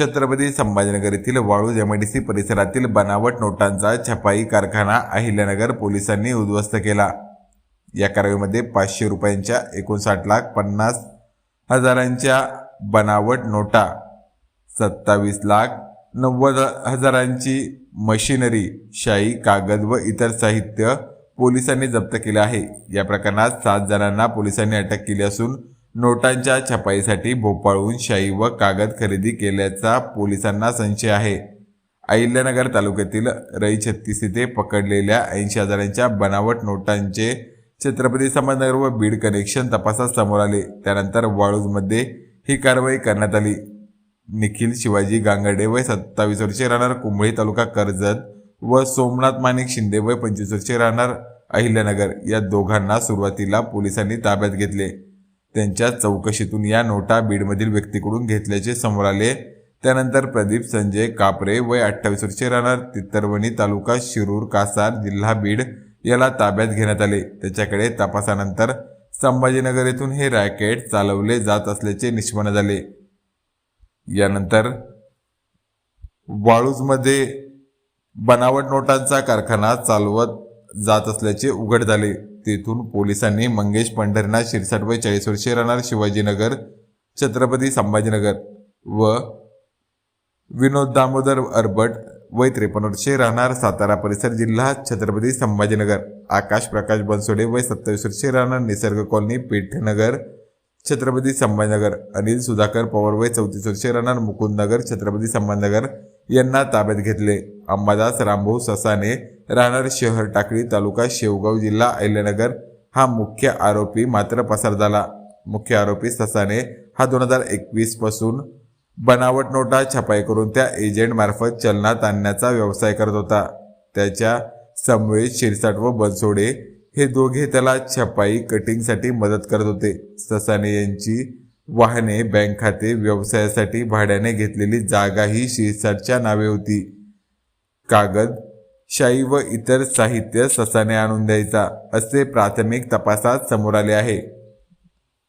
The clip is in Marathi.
छत्रपती संभाजीनगर येथील वाळूज एमआयडीसी परिसरातील बनावट नोटांचा छपाई कारखाना अहिल्यानगर पोलिसांनी उद्ध्वस्त केला. या कारवाईमध्ये पाचशे रुपयांच्या एकोणसाठ लाख पन्नास हजारांच्या बनावट नोटा सत्तावीस लाख नव्वद हजारांची मशिनरी शाई कागद व इतर साहित्य पोलिसांनी जप्त केले आहे. या प्रकरणात सात जणांना पोलिसांनी अटक केली असून नोटांच्या छपाईसाठी भोपाळहून शाई व कागद खरेदी केल्याचा पोलिसांना संशय आहे. अहिल्यानगर तालुक्यातील रई छत्तीस येथे पकडलेल्या ऐंशी हजारांच्या बनावट नोटांचे छत्रपती संभाजीनगर व बीड कनेक्शन तपासात समोर आले. त्यानंतर वाळूजमध्ये ही कारवाई करण्यात आली. निखिल शिवाजी गांगडे वय सत्तावीस वर्षे राहणार कुंभळी तालुका कर्जत व सोमनाथ माणिक शिंदे वय पंचवीस वर्षे राहणार अहिल्यानगर या दोघांना सुरुवातीला पोलिसांनी ताब्यात घेतले. त्यांच्या चौकशीतून या नोटा बीडमधील व्यक्तीकडून घेतल्याचे समोर आले. त्यानंतर प्रदीप संजय कापरे वय अठ्ठावीस वर्षे राहणार. तित्तरवणी तालुका शिरूर कासार जिल्हा बीड याला ताब्यात घेण्यात आले. त्याच्याकडे तपासानंतर संभाजीनगर येथून हे रॅकेट चालवले जात असल्याचे निष्पन्न झाले. यानंतर वाळूजमध्ये बनावट नोटांचा कारखाना चालवत जात असल्याचे उघड झाले. तेथून पोलिसांनी मंगेश पंढरीनाथ शिरसाट चाळीस वर्षे राहणार शिवाजीनगर छत्रपती संभाजीनगर व विनोद दामोदर अरबट वय त्रेपन्न वर्षे राहणार सातारा परिसर जिल्हा छत्रपती संभाजीनगर. आकाश प्रकाश बनसोडे वय सत्तावीस वर्षे राहणार निसर्ग कॉलनी पेठनगर छत्रपती संभाजीनगर. अनिल सुधाकर पवार वय चौतीस वर्षे राहणार मुकुंदनगर छत्रपती संभाजीनगर यांना ताब्यात घेतले. अंबादास रामभाऊ ससाने राहणार शहर टाकळी तालुका शेवगाव जिल्हा अहिल्यानगर हा मुख्य आरोपी मात्र पसार झाला. मुख्य आरोपी ससाने हा दोन हजार एकवीसपासून बनावट नोटा छपाई करून त्या एजंट मार्फत चलनात आणण्याचा व्यवसाय करत होता. त्याच्या समवेत शिरसाट व बनसोडे हे दोघे त्याला छपाई कटिंगसाठी मदत करत होते. ससाने यांची वाहने बँक खाते व्यवसायासाठी भाड्याने घेतलेली जागा ही शिरसाटच्या नावे होती. कागद शाई व इतर साहित्य ससाने आणून द्यायचा असे प्राथमिक तपासात समोर आले आहे.